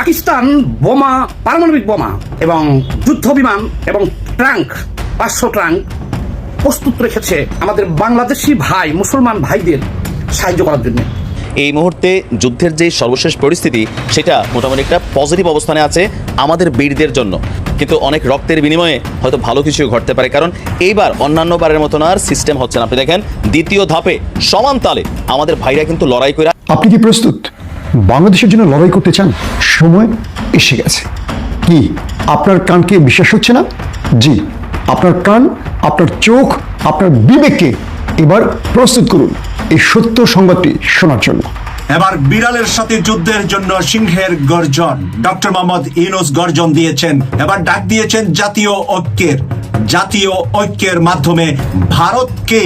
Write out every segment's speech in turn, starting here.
পাকিস্তান বোমা পারমাণবিক বোমা এবং যুদ্ধ বিমান এবং ট্রাঙ্ক পাঁচশো ট্রাঙ্ক প্রস্তুত রেখেছে আমাদের বাংলাদেশি ভাই মুসলমান ভাইদের সাহায্য করার জন্য। এই মুহূর্তে যুদ্ধের যে সর্বশেষ পরিস্থিতি সেটা মোটামুটি একটা পজিটিভ অবস্থানে আছে আমাদের বীরদের জন্য। কিন্তু অনেক রক্তের বিনিময়ে হয়তো ভালো কিছু ঘটতে পারে। কারণ এইবার অন্যান্য বারের মতন আর সিস্টেম হচ্ছে না। আপনি দেখেন দ্বিতীয় ধাপে সমান তালে আমাদের ভাইরা কিন্তু লড়াই করে আপনি কি প্রস্তুত? বাংলাদেশের জন্য লড়াই করতে চান? সময় এসে গেছে। কি, আপনার কানকে বিশ্বাস হচ্ছে না? জি, আপনার কান, আপনার চোখ, আপনার বিবেককে এবার প্রস্তুত করুন এই সত্য সংবাদটি শোনার জন্য। এবার বিড়ালের সাথে যুদ্ধের জন্য সিংহের গর্জন। ডক্টর মোহাম্মদ ইউনুস গর্জন দিয়েছেন। এবার ডাক দিয়েছেন জাতীয় ঐক্যের। জাতীয় ঐক্যের মাধ্যমে ভারতকে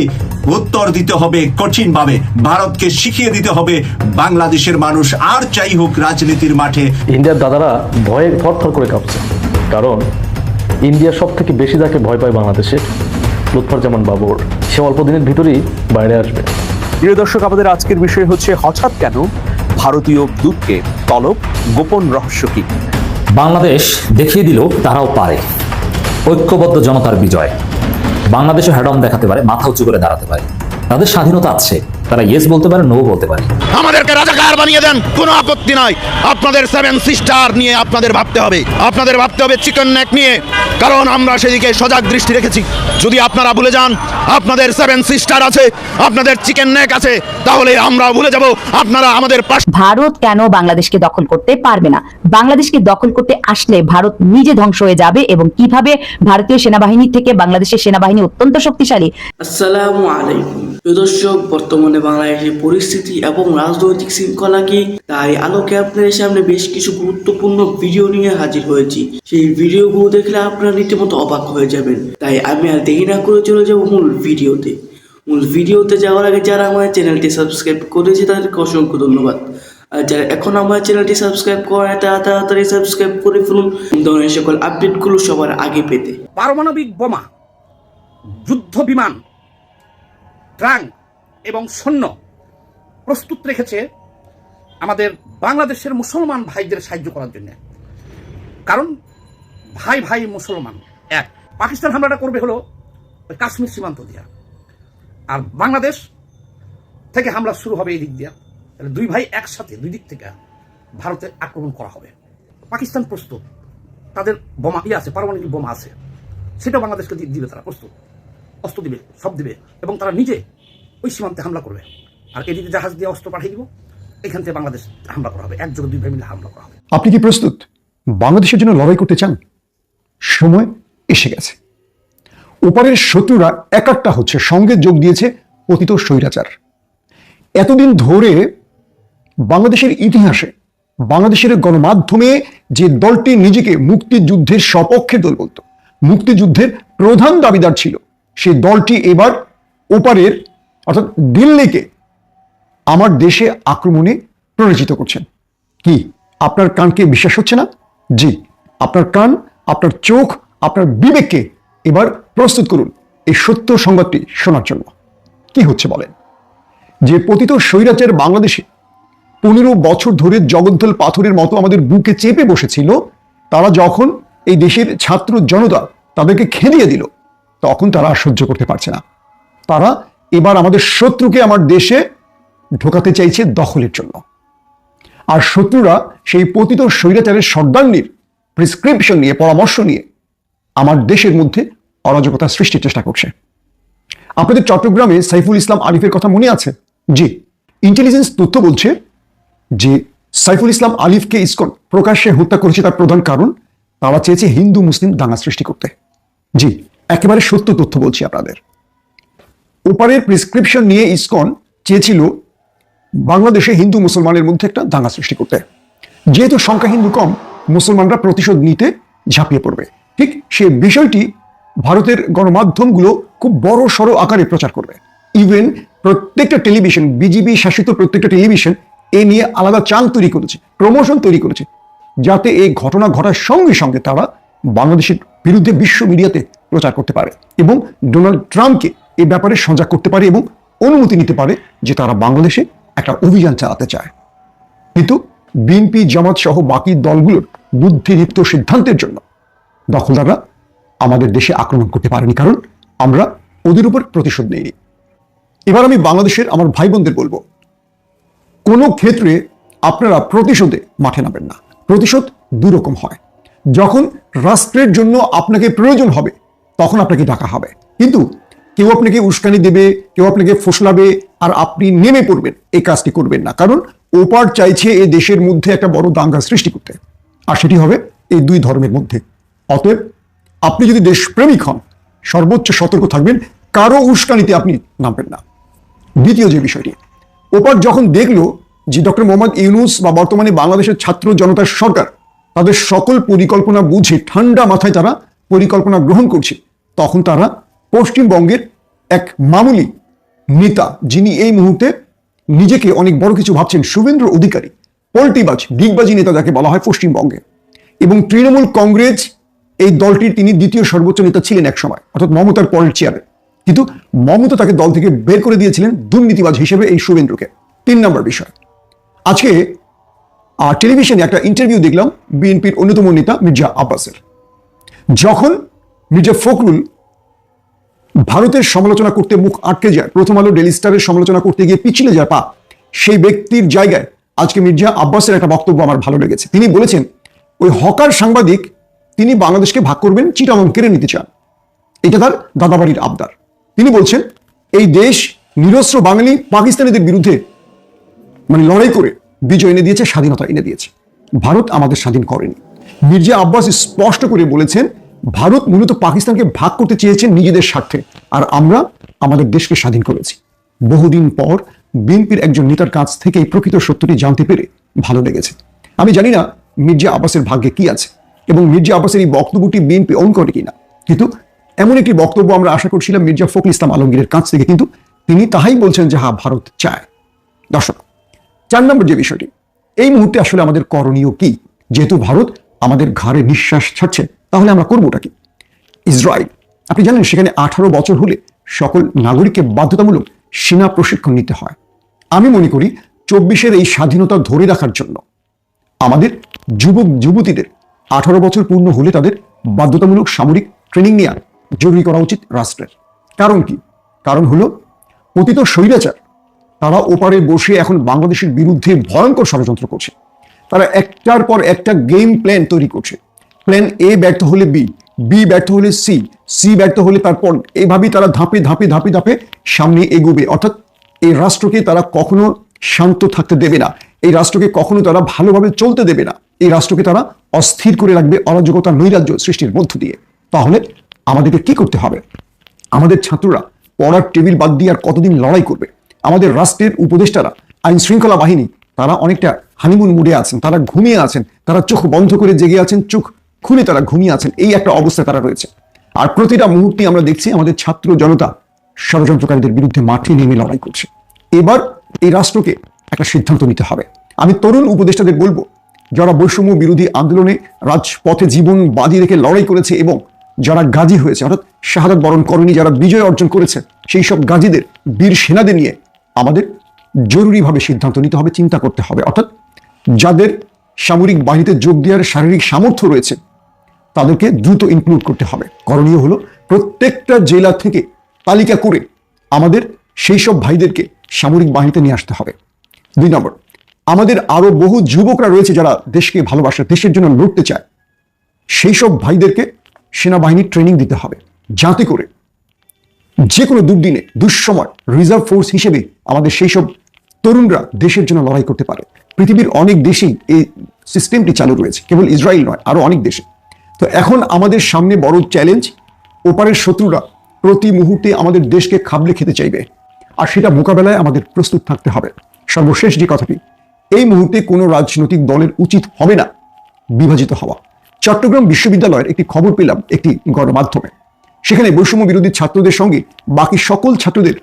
উত্তর দিতে হবে কঠিনভাবে। ভারতকে শিখিয়ে দিতে হবে বাংলাদেশের মানুষ আর চাই হোক রাজনীতির মাঠে। ইন্ডিয়ার দাদারা ভয়ে থরথর করে কাঁপছে। কারণ ইন্ডিয়া সব থেকে বেশি যাকে ভয় পায় বাংলাদেশে লুৎফরজামান বাবর। সে অল্প দিনের ভিতরেই বাইরে আসবে। প্রিয় দর্শক, আমাদের আজকের বিষয় হচ্ছে, হঠাৎ কেন ভারতীয় দূতকে তলব গোপন রহস্য কি? বাংলাদেশ দেখিয়ে দিল তারাও পারে। ঐক্যবদ্ধ জনতার বিজয়। বাংলাদেশও হ্যাডম দেখাতে পারে, মাথা উঁচু করে দাঁড়াতে পারে। তাদের স্বাধীনতা আছে। তারা ইয়েস বলতে পারে নো বলতে পারে। আমাদেরকে রাজাকার বানিয়ে দেন কোনো আপত্তি নাই। আপনাদের সেভেন সিস্টার নিয়ে আপনাদের ভাবতে হবে। আপনাদের ভাবতে হবে চিকেন নেক নিয়ে। কারণ আমরা সেদিকে সজাগ দৃষ্টি রেখেছি। যদি আপনারা ভুলে যান আপনাদের সেভেন সিস্টার আছে আপনাদের চিকেন নেক আছে তাহলে আমরা ভুলে যাব। আপনারা আমাদের পাশে ভারত কেন বাংলাদেশকে দখল করতে পারবে না? বাংলাদেশকে দখল করতে আসলে ভারত নিজে ধ্বংস হয়ে যাবে এবং কীভাবে ভারতীয় সেনাবাহিনী থেকে বাংলাদেশের সেনাবাহিনী অত্যন্ত শক্তিশালী? আসসালামু আলাইকুম। প্রিয় দর্শক বর্তমানে বাংলাদেশের পরিস্থিতি এবং রাজনৈতিক শৃঙ্খলা কি? তাই আলোকে আপনাদের সামনে বেশ কিছু গুরুত্বপূর্ণ ভিডিও নিয়ে হাজির হয়েছি। সেই ভিডিওগুলো দেখলে আপনারা রীতিমতো অবাক হয়ে যাবেন। তাই আমি আর দেরি না করে চলে যাব মূল ভিডিওতে। মূল ভিডিওতে যাওয়ার আগে যারা আমার চ্যানেলটি সাবস্ক্রাইব করেছে, তাদেরকে অসংখ্য ধন্যবাদ। আর যারা এখন আমার চ্যানেলটি সাবস্ক্রাইব করে তারা তাড়াতাড়ি সাবস্ক্রাইব করে ফেলুন। ধরনের সকল আপডেটগুলো সবার আগে পেতে। পারমাণবিক বোমা, যুদ্ধ বিমান, ট্রাঙ্ক এবং সৈন্য প্রস্তুত রেখেছে আমাদের বাংলাদেশের মুসলমান ভাইদের সাহায্য করার জন্য। কারণ ভাই ভাই মুসলমান এক। পাকিস্তান হামলাটা করবে হলো ওই কাশ্মীর সীমান্ত দিয়া। আর বাংলাদেশ থেকে হামলা শুরু হবে এই দিক দিয়া। তাহলে দুই ভাই একসাথে দুই দিক থেকে ভারতে আক্রমণ করা হবে। পাকিস্তান প্রস্তুত। তাদের বোমা ইয়ে আছে, পারমাণবিক বোমা আছে। সেটা বাংলাদেশকে দিবে তারা প্রস্তুত। অস্ত্র দিবে, সব দিবে। এবং তারা নিজে ওই সীমান্তে হামলা করবে। আর এদিকে জাহাজ দিয়ে অস্ত্র পাঠিয়ে দিব, এখান থেকে বাংলাদেশ হামলা করা হবে, একযোগে দুই ভাই মিলে হামলা করা হবে। আপনি কি প্রস্তুত? বাংলাদেশের জন্য লড়াই করতে চান? সময় এসে গেছে। ওপারের শত্রুরা এক একটা হচ্ছে, সঙ্গে যোগ দিয়েছে পতিত স্বৈরাচার। এতদিন ধরে বাংলাদেশের ইতিহাসে, বাংলাদেশের গণমাধ্যমে যে দলটি নিজেকে মুক্তিযুদ্ধের সপক্ষে দল বলতো, মুক্তিযুদ্ধের প্রধান দাবিদার ছিল সেই দলটি এবার ওপারের অর্থাৎ দিল্লিকে আমার দেশে আক্রমণে প্ররোচিত করছেন। কি? আপনার কানকে বিশ্বাস হচ্ছে না? জি, আপনার কান, আপনার চোখ, আপনার বিবেককে এবার প্রস্তুত করুন এই সত্য সংবাদটি শোনার জন্য। কি হচ্ছে বলেন? যে পতিত স্বৈরাচার বাংলাদেশে পনেরো বছর ধরে জগদ্দল পাথরের মতো আমাদের বুকে চেপে বসেছিল, তারা যখন এই দেশের ছাত্র জনতা তাদেরকে খেলিয়ে দিল, তখন তারা সহ্য করতে পারছে না। তারা এবার আমাদের শত্রুকে আমার দেশে ঢোকাতে চাইছে দখলের জন্য। আর শত্রুরা সেই পতিত স্বৈরাচারের সর্দান্নির প্রেসক্রিপশন নিয়ে, পরামর্শ নিয়ে আমার দেশের মধ্যে অরাজকতা সৃষ্টির চেষ্টা করছে। আপনাদের চট্টগ্রামে সাইফুল ইসলাম আরিফের কথা মনে আছে? জি। ইন্টেলিজেন্স তথ্য বলছে যে সাইফুল ইসলাম আলিফকে ইসকন প্রকাশ্যে হত্যা করেছে তার প্রধান কারণ, তারা চেয়েছে হিন্দু মুসলিম দাঙ্গা সৃষ্টি করতে। জি, একেবারে সত্য তথ্য বলছি আপনাদের। ওপারের প্রেসক্রিপশন নিয়ে ইসকন চেয়েছিল বাংলাদেশে হিন্দু মুসলমানের মধ্যে একটা দাঙ্গা সৃষ্টি করতে। যেহেতু সংখ্যা হিন্দু কম, মুসলমানরা প্রতিশোধ নিতে ঝাঁপিয়ে পড়বে। ঠিক সে বিষয়টি ভারতের গণমাধ্যমগুলো খুব বড় সড়ো আকারে প্রচার করবে। ইভেন প্রত্যেকটা টেলিভিশন বিজিবি শাসিত প্রত্যেকটা টেলিভিশন এ নিয়ে আলাদা চাল তৈরি করেছে প্রমোশন তৈরি করেছে, যাতে এই ঘটনা ঘটার সঙ্গে সঙ্গে তারা বাংলাদেশের বিরুদ্ধে বিশ্ব মিডিয়াতে প্রচার করতে পারে এবং ডোনাল্ড ট্রাম্পকে এই ব্যাপারে সজাগ করতে পারে এবং অনুমতি নিতে পারে যে তারা বাংলাদেশে একটা অভিযান চালাতে চায়। কিন্তু বিএনপি, জামাত সহ বাকি দলগুলোর বুদ্ধিদীপ্ত সিদ্ধান্তের জন্য দখলদাররা আমাদের দেশে আক্রমণ করতে পারেনি কারণ আমরা ওদের উপর প্রতিশোধ নেইনি। এবার আমি বাংলাদেশের আমার ভাই বোনদের বলব, কোনো ক্ষেত্রে আপনারা প্রতিশোধে মাঠে নামেন না। প্রতিশোধ দুরকম হয়। যখন রাষ্ট্রের জন্য আপনাকে প্রয়োজন হবে, তখন আপনাকে ডাকা হবে। কিন্তু কেউ আপনাকে উস্কানি দেবে, কেউ আপনাকে ফসলাবে, আর আপনি নেমে পড়বেন। এই কাজটি করবেন না। কারণ ওপার চাইছে এই দেশের মধ্যে একটা বড় দাঙ্গা সৃষ্টি করতে। আর সেটি হবে এই দুই ধর্মের মধ্যে। অতএব আপনি যদি দেশপ্রেমিক হন, সর্বোচ্চ সতর্ক থাকবেন, কারও উস্কানিতে আপনি নামবেন না। দ্বিতীয় যে বিষয়টি, ওপার যখন দেখল যে ডক্টর মোহাম্মদ ইউনুস বা বর্তমানে বাংলাদেশের ছাত্র জনতার সরকার, তাদের সকল পরিকল্পনা বুঝে ঠান্ডা মাথায় তারা পরিকল্পনা গ্রহণ করছে, তখন তারা পশ্চিমবঙ্গের এক মামুলি নেতা, যিনি এই মুহূর্তে নিজেকে অনেক বড় কিছু ভাবছেন শুভেন্দ্র অধিকারী, পল্টিবাজ, ডিগবাজি নেতা যাকে বলা হয় পশ্চিমবঙ্গে। এবং তৃণমূল কংগ্রেস এই দলটির তিনি দ্বিতীয় সর্বোচ্চ নেতা ছিলেন এক সময়, অর্থাৎ মমতার পরের চেয়ারে কিন্তু মমতা তাকে দল থেকে বের করে দিয়েছিলেন দুর্নীতিবাজ হিসেবে এই শুভেন্দ্রকে তিন নম্বর বিষয়। আজকে টেলিভিশনে একটা ইন্টারভিউ দেখলাম বিএনপির অন্যতম নেতা মির্জা আব্বাসের। যখন মির্জা ফখরুল ভারতের সমালোচনা করতে মুখ আটকে যায়। প্রথম আলো ডেলি স্টারের সমালোচনা করতে গিয়ে পিছলে যায় পা। সেই ব্যক্তির জায়গায় আজকে মির্জা আব্বাসের একটা বক্তব্য আমার ভালো লেগেছে। তিনি বলেছেন, ওই হকার সাংবাদিক, তিনি বাংলাদেশকে ভাগ করবেন চিটামং কেড়ে নিতে চান। এটা তার দাদাবাড়ির আবদার। তিনি বলছেন, এই দেশ নিরস্ত্র বাঙালি পাকিস্তানিদের বিরুদ্ধে মানে লড়াই করে বিজয় এনে দিয়েছে, স্বাধীনতা এনে দিয়েছে। ভারত আমাদের স্বাধীন করেনি। মির্জা আব্বাস স্পষ্ট করে বলেছেন ভারত মূলত পাকিস্তানকে ভাগ করতে চেয়েছেন নিজেদের স্বার্থে। আর আমরা আমাদের দেশকে স্বাধীন করেছি। বহুদিন পর বিএনপির একজন নেতার কাছ থেকে এই প্রকৃত সত্যটি জানতে পেরে ভালো লেগেছে। আমি জানি না মির্জা আব্বাসের ভাগ্যে কি আছে এবং মির্জা আব্বাসের এই বক্তব্যটি বিএনপি অন করে কিনা। কিন্তু এমন একটি বক্তব্য আমরা আশা করছিলাম মির্জা ফখরুল ইসলাম আলমগীরের কাছ থেকে। কিন্তু তিনি তাহাই বলছেন যে হ্যাঁ ভারত চায়। দর্শক, চার নম্বর যে বিষয়টি, এই মুহূর্তে আসলে আমাদের করণীয় কি? যেহেতু ভারত আমাদের ঘাড়ে নিঃশ্বাস ছাড়ছে তাহলে আমরা করবোটা কি? ইসরায়েল, আপনি জানেন সেখানে আঠারো বছর হলে সকল নাগরিককে বাধ্যতামূলক সেনা প্রশিক্ষণ নিতে হয়। আমি মনে করি চব্বিশের এই স্বাধীনতা ধরে রাখার জন্য আমাদের যুবক যুবতীদের আঠারো বছর পূর্ণ হলে তাদের বাধ্যতামূলক সামরিক ট্রেনিং নেওয়া জরুরি করা উচিত রাষ্ট্রের। কারণ কি? কারণ হলো পতিত স্বৈরাচার, তারা ওপারে বসে এখন বাংলাদেশের বিরুদ্ধে ভয়ঙ্কর ষড়যন্ত্র করছে। তারা একটার পর একটা গেম প্ল্যান তৈরি করছে। প্ল্যান এ ব্যর্থ হলে বি বি ব্যর্থ হলে সি সি ব্যর্থ হলে তারপর এইভাবেই তারা ধাপে ধাপে ধাপে ধাপে সামনে এগোবে। অর্থাৎ এই রাষ্ট্রকে তারা কখনো শান্ত থাকতে দেবে না। এই রাষ্ট্রকে কখনো তারা ভালোভাবে চলতে দেবে না। এই রাষ্ট্রকে তারা অস্থির করে রাখবে অরাজকতা, নৈরাজ্য সৃষ্টির মধ্য দিয়ে। তাহলে আমাদেরকে কি করতে হবে? আমাদের ছাত্ররা পড়ার টেবিল বাদ দিয়ে আর কতদিন লড়াই করবে? আমাদের রাষ্ট্রের উপদেষ্টারা, আইন শৃঙ্খলা বাহিনী, তারা অনেকটা হানিমুন মুডে আছেন, তারা ঘুমিয়ে আছেন, তারা চোখ বন্ধ করে জেগে আছেন, চোখ খুলে তারা ঘুমিয়ে আছেন। এই একটা অবস্থায় তারা রয়েছে। আর প্রতিটা মুহূর্তে আমরা দেখছি আমাদের ছাত্র জনতা ষড়যন্ত্রকারীদের বিরুদ্ধে মাঠে নেমে লড়াই করছে। এবার এই রাষ্ট্রকে একটা সিদ্ধান্ত নিতে হবে। আমি তরুণ উপদেষ্টাদের বলব, যারা বৈষম্য বিরোধী আন্দোলনে রাজপথে জীবন বাজি রেখে লড়াই করেছে এবং যারা গাজী হয়েছে, অর্থাৎ শাহাদত বরণ করেনি, যারা বিজয় অর্জন করেছে, সেই সব গাজীদের, বীর সেনাদের নিয়ে আমাদের জরুরিভাবে সিদ্ধান্ত নিতে হবে, চিন্তা করতে হবে। অর্থাৎ যাদের সামরিক বাহিনীতে যোগ দেওয়ার শারীরিক সামর্থ্য রয়েছে তাদেরকে দ্রুত ইনক্লুড করতে হবে। করণীয় হলো প্রত্যেকটা জেলা থেকে তালিকা করে আমাদের সেই সব ভাইদেরকে সামরিক বাহিনীতে নিয়ে আসতে হবে। দুই নম্বর, আমাদের আরও বহু যুবকরা রয়েছে যারা দেশকে ভালোবাসে, দেশের জন্য লড়তে চায়। সেই সব ভাইদেরকে সেনাবাহিনীর ট্রেনিং দিতে হবে, যাতে করে যে কোনো দুর্দিনে, দুঃসময় রিজার্ভ ফোর্স হিসেবে আমাদের সেই সব তরুণরা দেশের জন্য লড়াই করতে পারে। পৃথিবীর অনেক দেশেই এই সিস্টেমটি চালু রয়েছে, কেবল ইসরায়েল নয়, আরও অনেক দেশে। তো এখন আমাদের সামনে বড় চ্যালেঞ্জ ওপারের শত্রুরা প্রতি মুহূর্তে আমাদের দেশকে খাবলে খেতে চাইবে। আর সেটা মোকাবেলায় আমাদের প্রস্তুত থাকতে হবে। সর্বশেষ যে কথাটি, এই মুহূর্তে কোনো রাজনৈতিক দলের উচিত হবে না বিভাজিত হওয়া। চট্টগ্রাম বিশ্ববিদ্যালয়ের একটি খবর পেলাম একটি গণমাধ্যমে। সেখানে বৈষম্য বিরোধী ছাত্রদের সঙ্গে বাকি সকল ছাত্রদের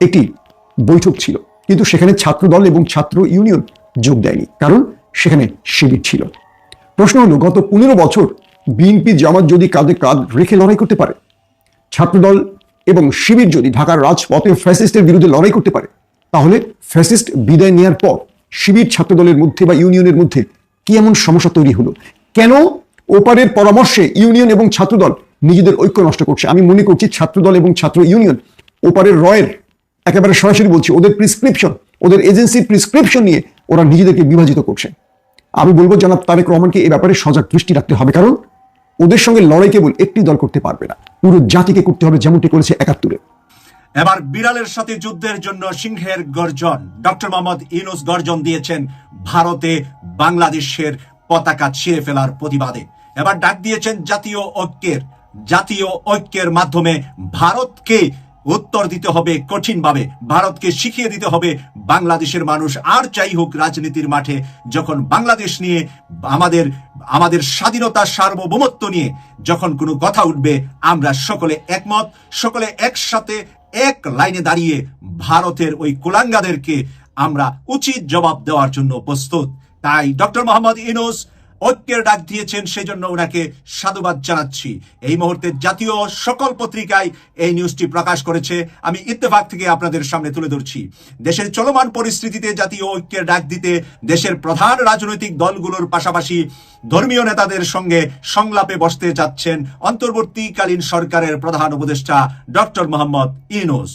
একটি বৈঠক ছিল। কিন্তু সেখানে ছাত্র দল এবং ছাত্র ইউনিয়ন যোগ দেয়নি। কারণ সেখানে শিবির ছিল। প্রশ্ন হলো, গত পনেরো বছর বিএনপি জামাত যদি কাঁধে কাঁধ রেখে লড়াই করতে পারে, ছাত্রদল এবং শিবির যদি ঢাকার রাজপথে ফ্যাসিস্টের বিরুদ্ধে লড়াই করতে পারে, তাহলে ফ্যাসিস্ট বিদায় নেওয়ার পর শিবির ছাত্রদলের মধ্যে বা ইউনিয়নের মধ্যে কি এমন সমস্যা তৈরি হলো? কেন ওপারের পরামর্শে ইউনিয়ন এবং ছাত্রদল নিজেদের ঐক্য নষ্ট করছে? আমি মনে করছি ছাত্রদল এবং ছাত্র ইউনিয়ন ওপারের রয়ের একেবারে সরাসরি বলছি, ওদের প্রিসক্রিপশন ওদের এজেন্সির প্রিসক্রিপশন নিয়ে ওরা নিজেদেরকে বিভাজিত করছে। আমি বলব জনাব তারেক রহমানকে এ ব্যাপারে সজাগ দৃষ্টি রাখতে হবে। কারণ ওদের সঙ্গে লড়াই কেবল একটি দল করতে পারবে না। পুরো জাতিকে করতে হবে যেমনটি করেছে একাত্তরে। এবার বিড়ালের সাথে যুদ্ধের জন্য সিংহের গর্জন। ডক্টর মোহাম্মদ ইউনুস গর্জন দিয়েছেন ভারতে বাংলাদেশের পতাকা ছিঁড়ে ফেলার প্রতিবাদে। এবার ডাক দিয়েছেন জাতীয় ঐক্যের। জাতীয় ঐক্যের মাধ্যমে ভারতকে উত্তর দিতে হবে কঠিনভাবে, ভারতকে শিখিয়ে দিতে হবে, বাংলাদেশের মানুষ আর চাই হোক রাজনীতির মাঠে, যখন বাংলাদেশ নিয়ে আমাদের আমাদের স্বাধীনতা সার্বভৌমত্ব নিয়ে যখন কোনো কথা উঠবে, আমরা সকলে একমত, সকলে একসাথে এক লাইনে দাঁড়িয়ে ভারতের ওই কুলাঙ্গাদেরকে আমরা উচিত জবাব দেওয়ার জন্য প্রস্তুত। তাই ডক্টর মোহাম্মদ ইনুস ঐক্যের ডাক দিয়েছেন, সেজন্য ওনাকে সাধুবাদ জানাচ্ছি। এই মুহূর্তে জাতীয় সকল পত্রিকায় এই নিউজটি প্রকাশ করেছে। আমি ইত্তেফাক থেকে আপনাদের সামনে তুলে ধরছি। দেশের চলমান পরিস্থিতিতে জাতীয় ঐক্যের ডাক দিতে দেশের প্রধান রাজনৈতিক দলগুলোর পাশাপাশি ধর্মীয় নেতাদের সঙ্গে সংলাপে বসতে যাচ্ছেন অন্তর্বর্তীকালীন সরকারের প্রধান উপদেষ্টা ডক্টর মোহাম্মদ ইনুস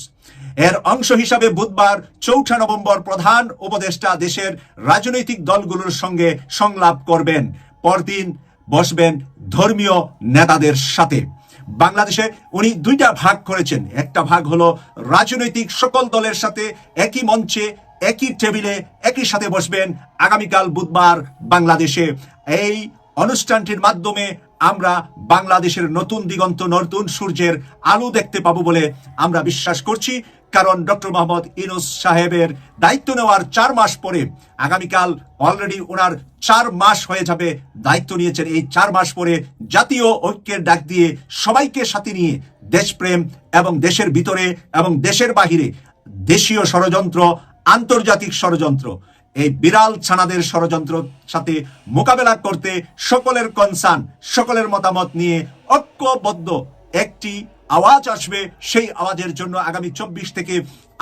এর অংশ হিসাবে বুধবার চৌঠা নভেম্বর প্রধান উপদেষ্টা দেশের রাজনৈতিক দলগুলোর সঙ্গে সংলাপ করবেন। পরদিন বসবেন ধর্মীয় নেতাদের সাথে। বাংলাদেশে উনি দুইটা ভাগ করেছেন। একটা ভাগ হলো রাজনৈতিক সকল দলের সাথে একই মঞ্চে, একই টেবিলে, একই সাথে বসবেন আগামীকাল বুধবার বাংলাদেশে। এই অনুষ্ঠানটির মাধ্যমে আমরা বাংলাদেশের নতুন দিগন্ত নতুন সূর্যের আলো দেখতে পাবো বলে আমরা বিশ্বাস করছি। কারণ ডক্টর মোহাম্মদ ইনুস সাহেবের দায়িত্ব নেওয়ার চার মাস পরে আগামীকাল অলরেডি ওনার চার মাস হয়ে যাবে দায়িত্ব নিয়েছেন। এই চার মাস পরে জাতীয় ঐক্যের ডাক দিয়ে সবাইকে সাথে নিয়ে দেশপ্রেম এবং দেশের ভিতরে এবং দেশের বাহিরে দেশীয় ষড়যন্ত্র, আন্তর্জাতিক ষড়যন্ত্র, এই বিড়াল ছানাদের ষড়যন্ত্র সাথে মোকাবেলা করতে সকলের কনসার্ন সকলের মতামত নিয়ে ঐক্যবদ্ধ একটি আওয়াজ আসবে সেই আওয়াজের জন্য আগামী চব্বিশ থেকে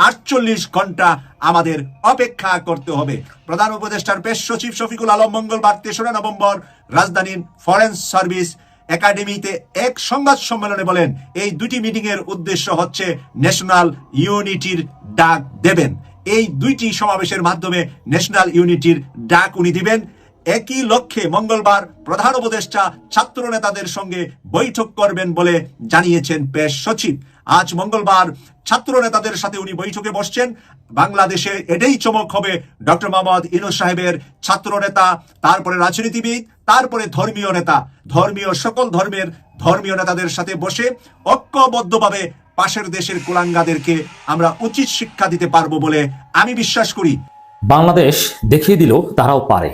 আটচল্লিশ ঘণ্টা আমাদের অপেক্ষা করতে হবে। প্রধান উপদেষ্টার পেশ সচিব শফিকুল আলম মঙ্গলবার তেসরা নভেম্বর রাজধানীর ফরেন্স সার্ভিস একাডেমিতে এক সংবাদ সম্মেলনে বলেন, এই দুটি মিটিং এর উদ্দেশ্য হচ্ছে ন্যাশনাল ইউনিটির ডাক দেবেন। এই দুইটি সমাবেশের মাধ্যমে ন্যাশনাল ইউনিটির ডাক উনি দিবেন। একই লক্ষ্যে মঙ্গলবার প্রধান উপদেষ্টা ছাত্র নেতাদের সঙ্গে বৈঠক করবেন বলে জানিয়েছেন পেশ সচিব। আজ মঙ্গলবার ছাত্র নেতাদের সাথে উনি বৈঠকে বসছেন। বাংলাদেশে এটাই চমক হবে ডক্টর মোহাম্মদ ইনুস সাহেবের ছাত্র নেতা তারপরে রাজনীতিবিদ, তারপরে ধর্মীয় নেতা। ধর্মীয় সকল ধর্মের ধর্মীয় নেতাদের সাথে বসে ঐক্যবদ্ধভাবে পাশের দেশের কুলাঙ্গাদেরকে আমরা উচিত শিক্ষা দিতে পারব বলে আমি বিশ্বাস করি। বাংলাদেশ দেখিয়ে দিল তারাও পারে।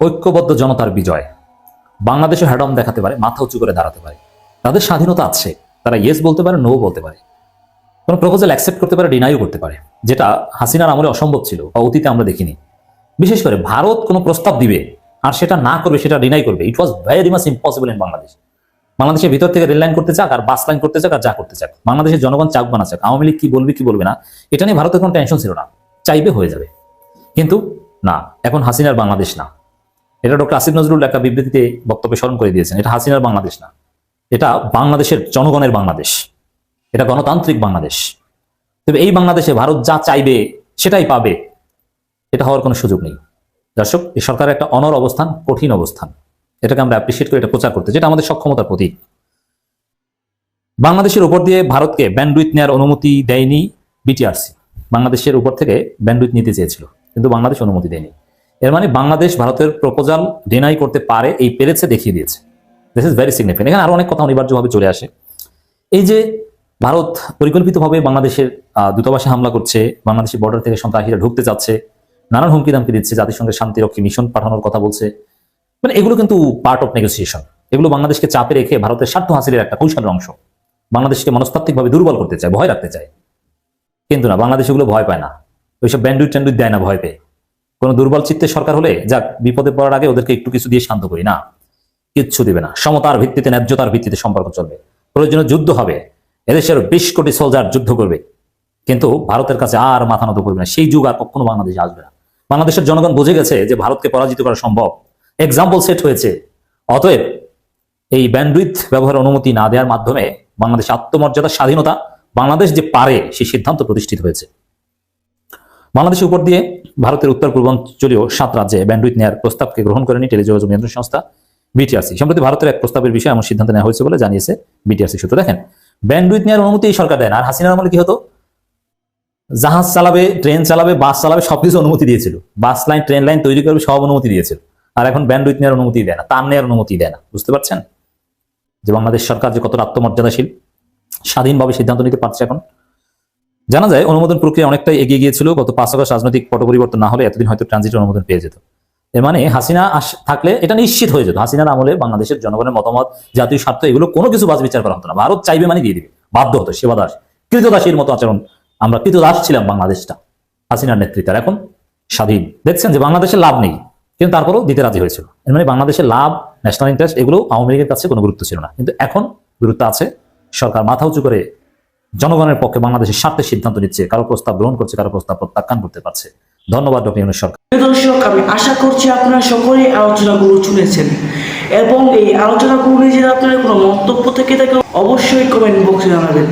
ঐক্যবদ্ধ জনতার বিজয়। বাংলাদেশে হ্যাডম দেখাতে পারে, মাথা উঁচু করে দাঁড়াতে পারে। তাদের স্বাধীনতা আছে, তারা ইয়েস বলতে পারে নো বলতে পারে। কোনো প্রপোজাল অ্যাকসেপ্ট করতে পারে ডিনাইও করতে পারে। যেটা হাসিনার আমলে অসম্ভব ছিল বা অতীতে আমরা দেখিনি। বিশেষ করে ভারত কোনো প্রস্তাব দিবে আর সেটা না করবে, সেটা ডিনাই করবে। It was very much impossible in Bangladesh বাংলাদেশের ভিতর থেকে রেল লাইন করতে চাক আর বাস লাইন করতে চাক আর যা করতে চাক। বাংলাদেশের জনগণ চাক বানা চাক, আওয়ামী লীগ কি বলবে কি বলবে না, এটা নিয়ে ভারতের কোনো টেনশন ছিল না। চাইবে হয়ে যাবে। কিন্তু না, এখন হাসিনার বাংলাদেশ না। এটা ডক্টর আসিফ নজরুল একটা বিবৃতিতে বক্তব্য স্মরণ করে দিয়েছেন, এটা হাসিনার বাংলাদেশ না। এটা বাংলাদেশের জনগণের বাংলাদেশ। এটা গণতান্ত্রিক বাংলাদেশ। তবে এই বাংলাদেশে ভারত যা চাইবে, সেটাই পাবে। এটা হওয়ার কোনো সুযোগ নেই। দর্শক, এই সরকারের একটা অনর অবস্থান, কঠিন অবস্থান। এটাকে আমরা অ্যাপ্রিসিয়েট করে এটা প্রচার করতে, যেটা আমাদের সক্ষমতার প্রতীক। বাংলাদেশের উপর দিয়ে ভারতকে ব্যান্ডউইথ নেওয়ার অনুমতি দেয়নি বিটিআরসি বাংলাদেশের উপর থেকে ব্যান্ডউইথ নিতে চেয়েছিল, কিন্তু বাংলাদেশ অনুমতি দেয়নি। এর মানে বাংলাদেশ ভারতের প্রপোজাল ডিনাই করতে পারে, এই পেরেছে দেখিয়ে দিয়েছে। দিস ইজ ভেরি সিগনিফিকেন্ট এখানে আরও অনেক কথা অনিবার্যভাবে চলে আসে। এই যে ভারত পরিকল্পিতভাবে বাংলাদেশের দূতাবাসে হামলা করছে, বাংলাদেশের বর্ডার থেকে সন্ত্রাসীরা ঢুকতে চাচ্ছে, নানান হুমকি দামকি দিচ্ছে, জাতিসংঘের শান্তিরক্ষী মিশন পাঠানোর কথা বলছে। মানে এগুলো কিন্তু পার্ট অফ নেগোসিয়েশন এগুলো বাংলাদেশকে চাপে রেখে ভারতের স্বার্থ হাসিলের একটা কৌশলের অংশ। বাংলাদেশকে মনস্তাত্ত্বিকভাবে দুর্বল করতে চায়, ভয় রাখতে চায়। কিন্তু না, বাংলাদেশ এগুলো ভয় পায় না। ওইসব ব্যান্ডুইট ট্যান্ডুইট দেয় না, ভয় পেয়ে। কোনো দুর্বল চিত্তের সরকার হলে যাক, বিপদে পড়ার আগে ওদেরকে একটু কিছু দিয়ে শান্ত করি, না? কিচ্ছু দিবে না। সমতার ভিত্তিতে, ন্যায্যতার ভিত্তিতে সম্পর্ক চলবে। প্রয়োজনে যুদ্ধ হবে। এদেশের বিশ কোটি সোলজার যুদ্ধ করবে। কিন্তু ভারতের কাছে আর মাথা নত করবে না। সেই যুগ আর কখনো বাংলাদেশে আসবে না। বাংলাদেশের জনগণ বুঝে গেছে যে ভারতকে পরাজিত করা সম্ভব। এক্সাম্পল সেট হয়েছে। অতএব এই ব্যান্ডউইথ ব্যবহারের অনুমতি না দেওয়ার মাধ্যমে বাংলাদেশ আত্মমর্যাদা, স্বাধীনতা বাংলাদেশ যে পারে, সেই সিদ্ধান্ত প্রতিষ্ঠিত হয়েছে। বাংলাদেশের উপর দিয়ে ভারতের উত্তর পূর্বাঞ্চলীয় সাত রাজ্যে ব্যান্ডউইথ নেওয়ার প্রস্তাবকে গ্রহণ করেনি টেলিযোগাযোগ নিয়ন্ত্রণ সংস্থা বিটিআরসি সম্প্রতি ভারতের এক প্রস্তাবের বিষয়ে এমন সিদ্ধান্ত নেওয়া হয়েছে বলে জানিয়েছে বিটিআরসি সূত্র। দেখেন ব্যান্ডউইথ নেওয়ার অনুমতি এই সরকার দেয় না। আর হাসিনার আমলে কি হতো? জাহাজ চালাবে, ট্রেন চালাবে, বাস চালাবে, সবকিছু অনুমতি দিয়েছিল। বাস লাইন, ট্রেন লাইন তৈরি করবে, সব অনুমতি দিয়েছিল। আর এখন ব্যান্ডউইথ নেওয়ার অনুমতি দেয় না। তার নেওয়ার অনুমতি দেয় না। বুঝতে পারছেন? যে বাংলাদেশ সরকার যে কতটা আত্মমর্যাদাশীল, স্বাধীনভাবে সিদ্ধান্ত নিতে পারছে এখন জানা যায় অনুমোদন প্রক্রিয়া অনেকটাই এগিয়ে গিয়েছিল, গত পাঁচ আগস্ট রাজনৈতিক পট পরিবর্তন না হলে এতদিন হয়তো ট্রানজিট অনুমোদন পেয়ে যেত। এর মানে হাসিনা থাকলে এটা নিশ্চিত হয়ে যেত। হাসিনার আমলে বাংলাদেশের জনগণের মতামত, জাতীয় স্বার্থ এগুলো কোনো কিছু বাজ বিচার করা হতো না। ভারত চাইবে মানে দিয়ে দিবে। বাধ্য হতো, সেবাদাস, কৃতদাসীর মতো আচরণ। আমরা কৃতদাস ছিলাম বাংলাদেশটা, হাসিনার নেতৃত্বে। এখন স্বাধীন। দেখছেন যে বাংলাদেশের লাভ নেই, কিন্তু তারপরেও দিতে রাজি হয়েছিল। এর মানে বাংলাদেশের লাভ ন্যাশনাল ইন্টারেস্ট এগুলো আওয়ামী লীগের কাছে কোনো গুরুত্ব ছিল না। কিন্তু এখন গুরুত্ব আছে, সরকার মাথা উঁচু করে জনগণের পক্ষে বাংলাদেশের স্বার্থে সিদ্ধান্ত নিচ্ছে, কারও প্রস্তাব গ্রহণ করছে, কারও প্রস্তাব প্রত্যাখ্যান করতে পারছে। ধন্যবাদ দর্শক, আমি আশা করছি আপনারা সকলেই আলোচনাগুলো শুনেছেন এবং এই আলোচনাগুলো নিয়ে যদি আপনার কোনো মন্তব্য থেকে থাকে, অবশ্যই কমেন্ট বক্সে জানাবেন।